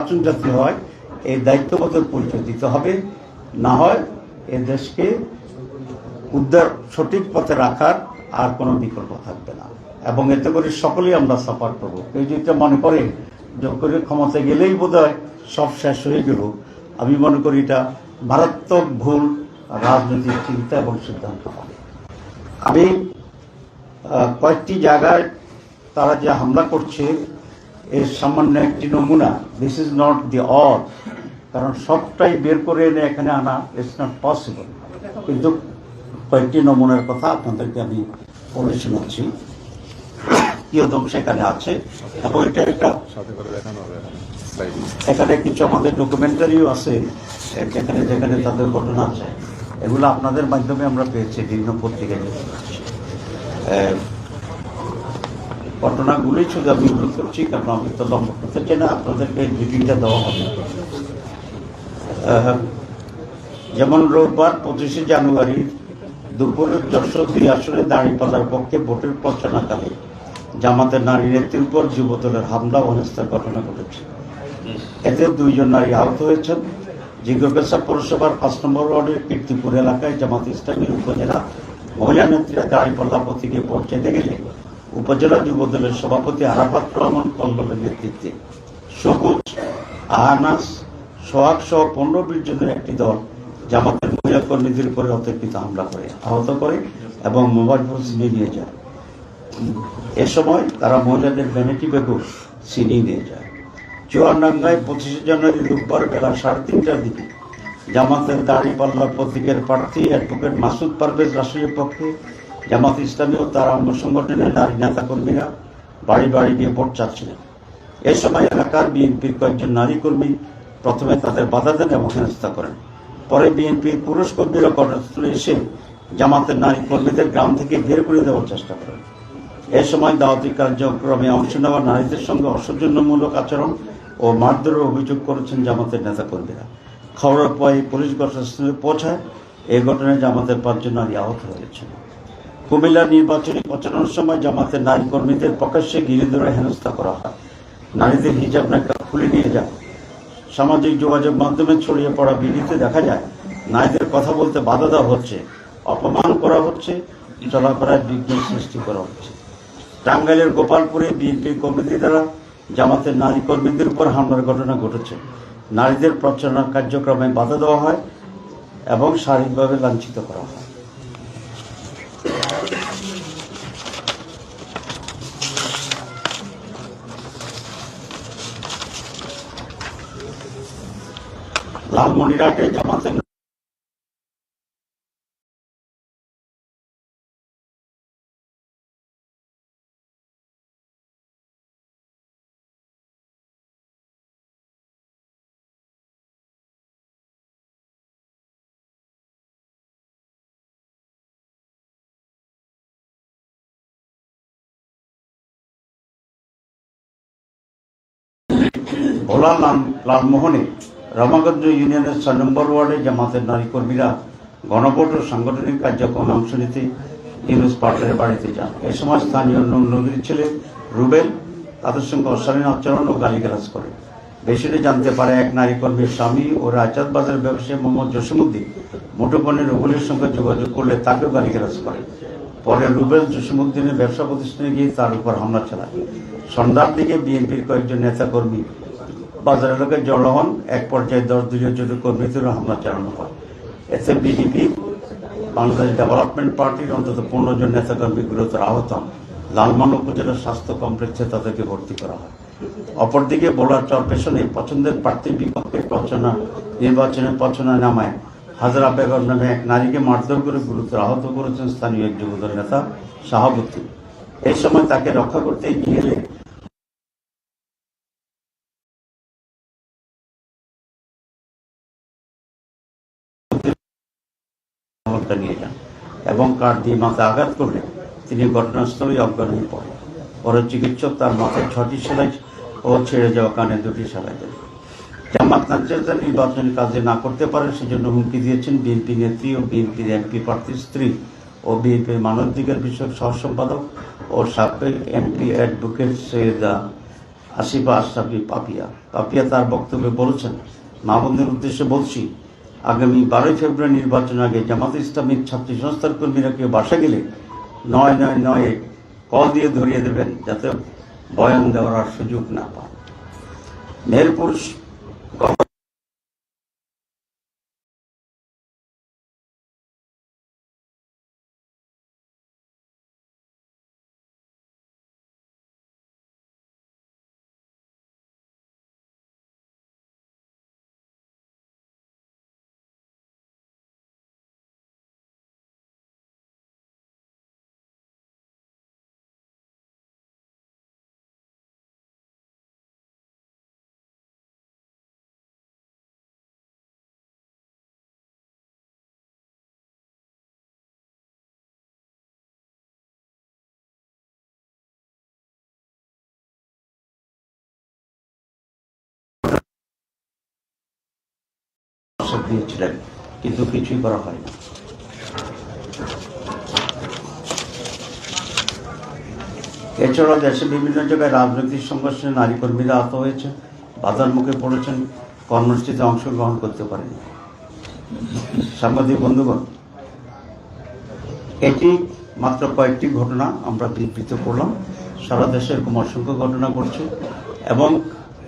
নির্বাচন যাতে হয়, এই দায়িত্ববোধের পরিচয় দিতে হবে। না হয় এ দেশকে উদ্ধার সঠিক পথে রাখার আর কোনো বিকল্প থাকবে না। এবং এতে করে সকলেই আমরা সাফার করব। কেউ যদি মনে করে করে ক্ষমতা গেলেই বোধ সব শেষ হয়ে গেল, আমি মনে করি এটা মারাত্মক ভুল রাজনৈতিক চিন্তা এবং সিদ্ধান্ত হবে। আমি কয়েকটি জায়গায় তারা যে হামলা করছে এর সামান্য একটি নমুনা this is not the all কারণ সবটাই বের করে এনে এখানে আনা ইটস নট পসিবল কিন্তু কয়েকটি নমুনার কথা আপনাদেরকে আমি বলে শোনাচ্ছি। কিয়দম সেখানে আছে। এবং এটা একটা এখানে কিছু আমাদের ডকুমেন্টারিও আছে যেখানে যেখানে তাদের ঘটনা আছে। এগুলো আপনাদের মাধ্যমে আমরা পেয়েছি বিভিন্ন পত্রিকায় ঘটনাগুলোই শুধু আমি উল্লেখ করছি, কারণ আমি তো লম্বা করতে চাই না, আপনাদেরকে ব্রিফিংটা দেওয়া হবে। যেমন রোববার পঁচিশে জানুয়ারি দুপুরে যশোর দুই আসনে পক্ষে ভোটের প্রচারণাকালে জামাতের নারী নেত্রীর উপর যুবদলের হামলা হত্যার ঘটনা ঘটেছে। এতে দুইজন নারী আহত হয়েছেন। জিগরপেশা পৌরসভার পাঁচ নম্বর ওয়ার্ডের কীর্তিপুর এলাকায় জামাত ইসলামী উপজেলা মহিলা নেত্রীরা দাঁড়িপাল্লা প্রতীকে পৌঁছাতে গেলে উপজেলা যুবদলের সভাপতি আরাফাত রহমান কল্লবের নেতৃত্বে সবুজ আহানাস সোহাগ সহ পনেরো বিশ জনের একটি দল জামাতের মহিলা কর্মীদের উপরে অতর্কিত হামলা করে, আহত করে এবং মোবাইল ফোন ছিনিয়ে নিয়ে যায়। এ সময় তারা মহিলাদের ভ্যানিটি ব্যাগও ছিনিয়ে নিয়ে যায়। চুয়াডাঙ্গায় পঁচিশে জানুয়ারি রোববার বেলা সাড়ে তিনটার দিকে জামাতের দাড়ি পাল্লা প্রতীকের প্রার্থী অ্যাডভোকেট মাসুদ পারভেজ রাষ্ট্রের পক্ষে জামাত ইসলামী ও তার অঙ্গ সংগঠনের নারী নেতা কর্মীরা বাড়ি বাড়ি গিয়ে ভোট চাচ্ছিলেন। এ সময় এলাকার বিএনপির কয়েকজন নারী কর্মী প্রথমে তাদের বাধা দেন এবং হেনস্থা করেন। পরে বিএনপির পুরুষ কর্মীরা ঘটনাস্থলে এসে জামাতের নারী কর্মীদের গ্রাম থেকে বের করে দেওয়ার চেষ্টা করেন। এ সময় দাওয়াতি কার্যক্রমে অংশ নেওয়া নারীদের সঙ্গে অসৌজন্যমূলক আচরণ ও মারধরের অভিযোগ করেছেন জামাতের নেতাকর্মীরা খবরের পরে পুলিশ ঘটনাস্থলে পৌঁছায় এই ঘটনায় জামাতের পাঁচজন নারী আহত হয়েছেন। কুমিল্লার নির্বাচনী প্রচারণার সময় জামাতের নারী কর্মীদের প্রকাশ্যে ঘিরে ধরে হেনস্থা করা হয়। নারীদের হিজাব নাকা খুলে নিয়ে যায় সামাজিক যোগাযোগ মাধ্যমে ছড়িয়ে পড়া ভিডিওতে দেখা যায়, নারীদের কথা বলতে বাধা দেওয়া হচ্ছে, অপমান করা হচ্ছে, চলাফেরায় বিঘ্ন সৃষ্টি করা হচ্ছে। টাঙ্গাইলের গোপালপুরে বিএনপি কমিটি দ্বারা জামাতের নারী কর্মীদের উপর হামলার ঘটনা ঘটেছে। নারীদের প্রচারণা কার্যক্রমে বাধা দেওয়া হয় এবং শারীরিকভাবে লাঞ্ছিত করা হয়। লালমনিরহাটে জামাতের ভোলা লাল- লালমোহনে। রমাগঞ্জ ইউনিয়নের ছয় নম্বর ওয়ার্ডে জামাতের নারী কর্মীরা গণভোট ও সাংগঠনিক কার্যক্রমে অংশ নিতে ইউনুস পাটের বাড়িতে যান। এ সময় স্থানীয় নগরীর ছেলে রুবেল তাদের সঙ্গে অশালীন আচরণ ও গালিগালাজ করে। বেশিরে জানতে পারে এক নারী কর্মীর স্বামী ও রাজাত বাজার ব্যবসায়ী মোহাম্মদ জসিমুদ্দিন মুঠোফোনে রুবেলের সঙ্গে যোগাযোগ করলে তাকেও গালিগালাজ করে। পরে রুবেল জসিমুদ্দিনের ব্যবসা প্রতিষ্ঠানে গিয়ে তার উপর হামলা চালায়। সন্ধ্যার দিকে বিএনপির কয়েকজন নেতাকর্মী বাজার এলাকায় জড়ো হন। এক পর্যায়ে দশ দিনের জন্য কর্মীদের হামলা চালানো হয়। এতে বিজেপি বাংলাদেশ ডেভেলপমেন্ট পার্টির অন্তত পনেরো জন নেতাকর্মী গুরুতর আহত হন। লালমান উপজেলা স্বাস্থ্য কমপ্লেক্সে তাদেরকে ভর্তি করা হয়। অপরদিকে বোলার চর পেছনে পছন্দের প্রার্থীর বিপক্ষে প্রচারণা নির্বাচনে প্রচারণা নামায়। হাজরা বেগম নামে এক নারীকে মারধর করে গুরুতর আহত করেছেন স্থানীয় এক যুবদল নেতা শাহাবুদ্দিন। এই সময় তাকে রক্ষা করতে গিয়ে ক্ষমতা নিয়ে যান এবং কার দিয়ে মাথায় আঘাত করলে তিনি ঘটনাস্থলে অজ্ঞান হয়ে পড়েন। পরে চিকিৎসক তার মাথায় ছটি সেলাই ও ছেড়ে যাওয়া কানে দুটি সেলাই দেন। জামাত নাজ্জার নির্বাচনী কাজে না করতে পারে সেজন্য হুমকি দিয়েছেন বিএনপি নেত্রী ও বিএনপির এমপি প্রার্থীর স্ত্রী ও বিএনপির মানবাধিকার বিষয়ক সহ সম্পাদক ও সাবেক এমপি অ্যাডভোকেট সৈয়দা আসিফা আশরাফি পাপিয়া। পাপিয়া তার বক্তব্যে বলেছেন মা উদ্দেশ্যে বলছি আগামী বারোই ফেব্রুয়ারি নির্বাচন আগে জামাত ইসলামীর ছাত্রী সংস্থার কর্মীরা কেউ বাসা গেলে নয় নয় নয়ে কল দিয়ে ধরিয়ে দেবেন যাতে বয়ান দেওয়ার সুযোগ না পান। মেহেরপুর আশ্বাস দিয়েছিলেন, কিন্তু কিছুই করা হয়নি। এছাড়াও দেশে বিভিন্ন জায়গায় রাজনৈতিক সংঘর্ষে নারী কর্মীরা আহত হয়েছে বাধার মুখে পড়েছেন, কর্মসূচিতে অংশগ্রহণ করতে পারেনি। সাংবাদিক বন্ধুগণ, এটি মাত্র কয়েকটি ঘটনা আমরা বিবৃত করলাম। সারা দেশে এরকম অসংখ্য ঘটনা ঘটছে এবং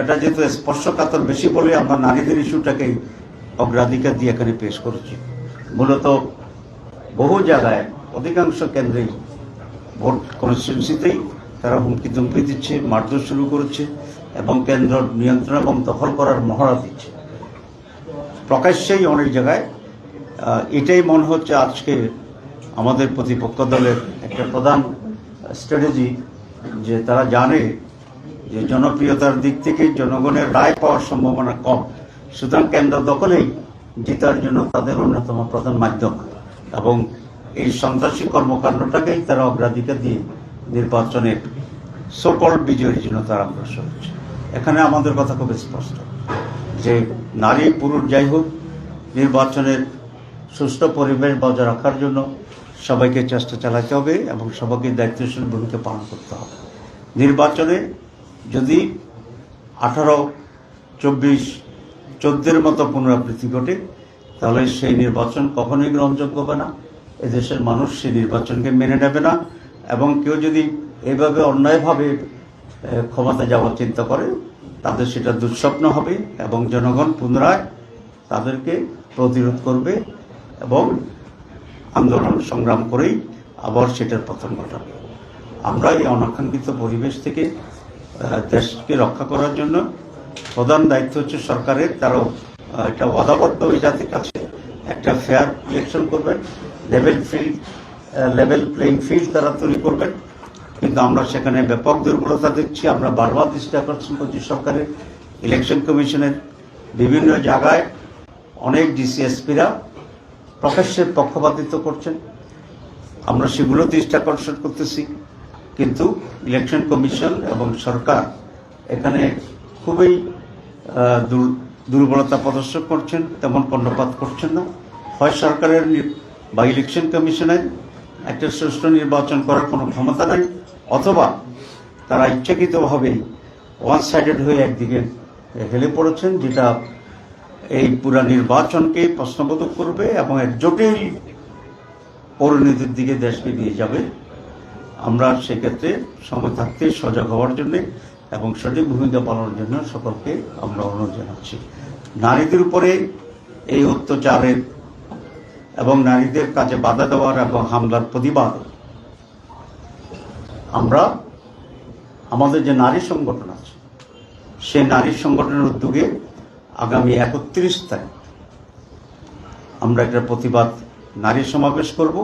এটা যেহেতু স্পর্শকাতর বেশি বলে আমরা নারীদের ইস্যুটাকেই অগ্রাধিকার দিয়ে এখানে পেশ করেছি। মূলত বহু জায়গায় অধিকাংশ কেন্দ্রেই ভোট কনস্টিটিউন্সিতেই তারা হুমকি ধুমকি দিচ্ছে, মারধর শুরু করেছে এবং কেন্দ্র নিয়ন্ত্রণ এবং দখল করার মহড়া দিচ্ছে। প্রকাশ্যেই অনেক জায়গায় এটাই মনে হচ্ছে আজকে আমাদের প্রতিপক্ষ দলের একটা প্রধান স্ট্র্যাটেজি, যে তারা জানে যে জনপ্রিয়তার দিক থেকে জনগণের রায় পাওয়ার সম্ভাবনা কম। সুতরাং কেন্দ্র দখলেই জেতার জন্য তাদের অন্যতম প্রধান মাধ্যম। এবং এই সন্ত্রাসী কর্মকাণ্ডটাকেই তারা অগ্রাধিকার দিয়ে নির্বাচনের সকল বিজয়ের জন্য তারা অগ্রসর হচ্ছে। এখানে আমাদের কথা খুব স্পষ্ট যে নারী, পুরুষ যাই হোক, নির্বাচনের সুষ্ঠু পরিবেশ বজায় রাখার জন্য সবাইকে চেষ্টা চালাতে হবে এবং সবাইকে দায়িত্বশীল ভূমিকা পালন করতে হবে। নির্বাচনে যদি আঠারো, চব্বিশ চোদ্দের মতো পুনরাবৃত্তি ঘটে, তাহলে সেই নির্বাচন কখনোই গ্রহণযোগ্য হবে না। এদেশের মানুষ সেই নির্বাচনকে মেনে নেবে না এবং কেউ যদি এভাবে অন্যায়ভাবে ক্ষমতা যাওয়ার চিন্তা করে, তাদের সেটা দুঃস্বপ্ন হবে এবং জনগণ পুনরায় তাদেরকে প্রতিরোধ করবে এবং আন্দোলন সংগ্রাম করেই আবার সেটার পতন ঘটাবে। আমরা এই অনাকাঙ্ক্ষিত পরিবেশ থেকে দেশকে রক্ষা করার জন্য প্রধান দায়িত্ব হচ্ছে সরকারের তারাও একটা ওয়াদাবদ্ধ ওই জাতির কাছে একটা ফেয়ার ইলেকশন করবেন level field level playing field তারা তৈরি করবেন। কিন্তু আমরা সেখানে ব্যাপক দুর্বলতা দেখছি, আমরা বারবার দৃষ্টি আকর্ষণ করছি সরকারের ইলেকশন কমিশনের বিভিন্ন জায়গায় অনেক ডিসিএসপিরা প্রকাশ্যে পক্ষপাতিত্ব করছেন। আমরা সেগুলো দৃষ্টি আকর্ষণ করতেছি, কিন্তু ইলেকশন কমিশন এবং সরকার এখানে খুবই দুর্বলতা প্রদর্শন করছেন, তেমন কর্ণপাত করছেন না। হয় সরকারের বা ইলেকশন কমিশনের একটা সুষ্ঠু নির্বাচন করার কোনো ক্ষমতা নেই, অথবা তারা ইচ্ছাকৃতভাবেই ওয়ান সাইডেড হয়ে একদিকে হেলে পড়েছেন, যেটা এই পুরা নির্বাচনকে প্রশ্নবোধক করবে এবং এক জটিল পরিণতির দিকে দেশকে নিয়ে যাবে। আমরা সেক্ষেত্রে সময় থাকতে সজাগ হওয়ার জন্য এবং সঠিক ভূমিকা পালনের জন্য সকলকে আমরা অনুরোধ জানাচ্ছি। নারীদের উপরে এই অত্যাচারের এবং নারীদের কাজে বাধা দেওয়ার এবং হামলার প্রতিবাদ আমরা, আমাদের যে নারী সংগঠন আছে সেই নারী সংগঠনের উদ্যোগে আগামী একত্রিশ তারিখ আমরা একটা প্রতিবাদ নারী সমাবেশ করব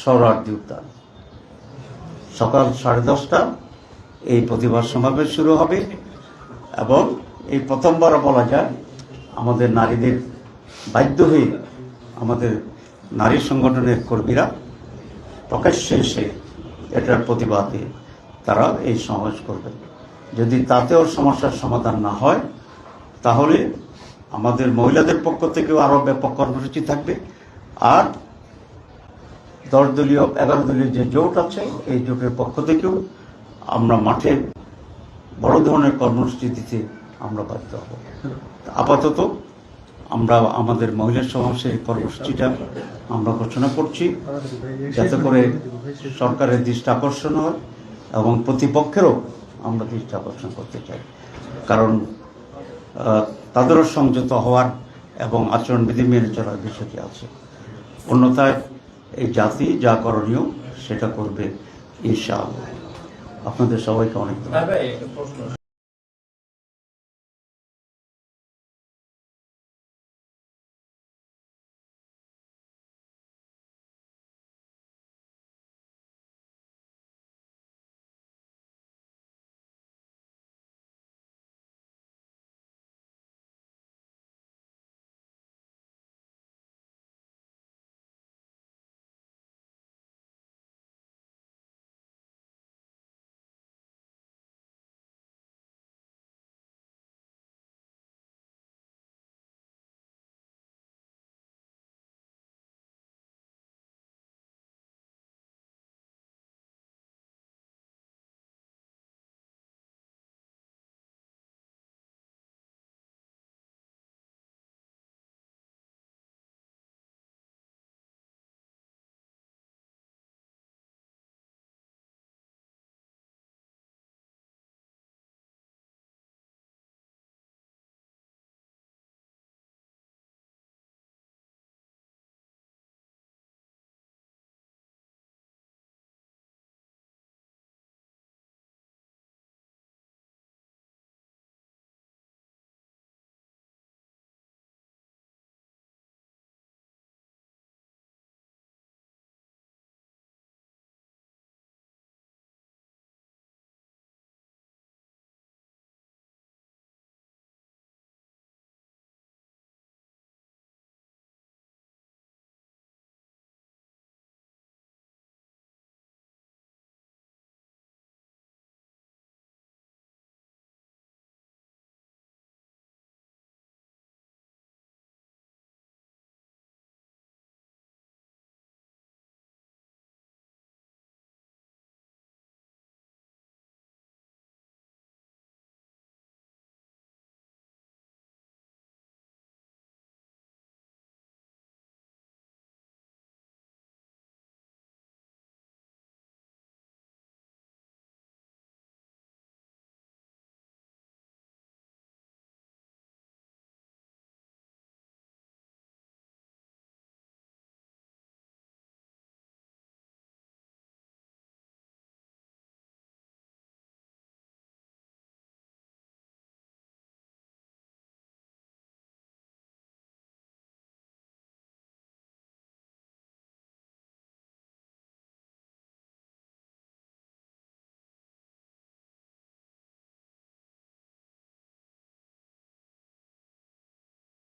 সৌরার্দি উদ্যান সকাল সাড়ে দশটা এই প্রতিবাদ সমাবেশ শুরু হবে এবং এই প্রথমবার বলা যায় আমাদের নারীদের বাধ্য হয়ে আমাদের নারী সংগঠনের কর্মীরা প্রকাশ্যে এসে এটার প্রতিবাদে তারা এই সমাবেশ করবে। যদি তাতেও সমস্যার সমাধান না হয়, তাহলে আমাদের মহিলাদের পক্ষ থেকেও আরও ব্যাপক কর্মসূচি থাকবে। আর দশ দলীয়, এগারো দলীয় যে জোট আছে, এই জোটের পক্ষ থেকেও আমরা মাঠে বড় ধরনের কর্মসূচি দিতে আমরা বাধ্য হব। আপাতত আমরা আমাদের মহিলা সমাবেশের কর্মসূচিটা আমরা ঘোষণা করছি, যাতে করে সরকারের দৃষ্টি আকর্ষণ হয় এবং প্রতিপক্ষেরও আমরা দৃষ্টি আকর্ষণ করতে চাই। কারণ তাদেরও সংযত হওয়ার এবং আচরণবিধি মেনে চলার বিষয়টি আছে। অন্যথায় এই জাতি যা করণীয় সেটা করবে ইনশাআল্লাহ। আপনাদের সবাইকে অনেক ধন্যবাদ।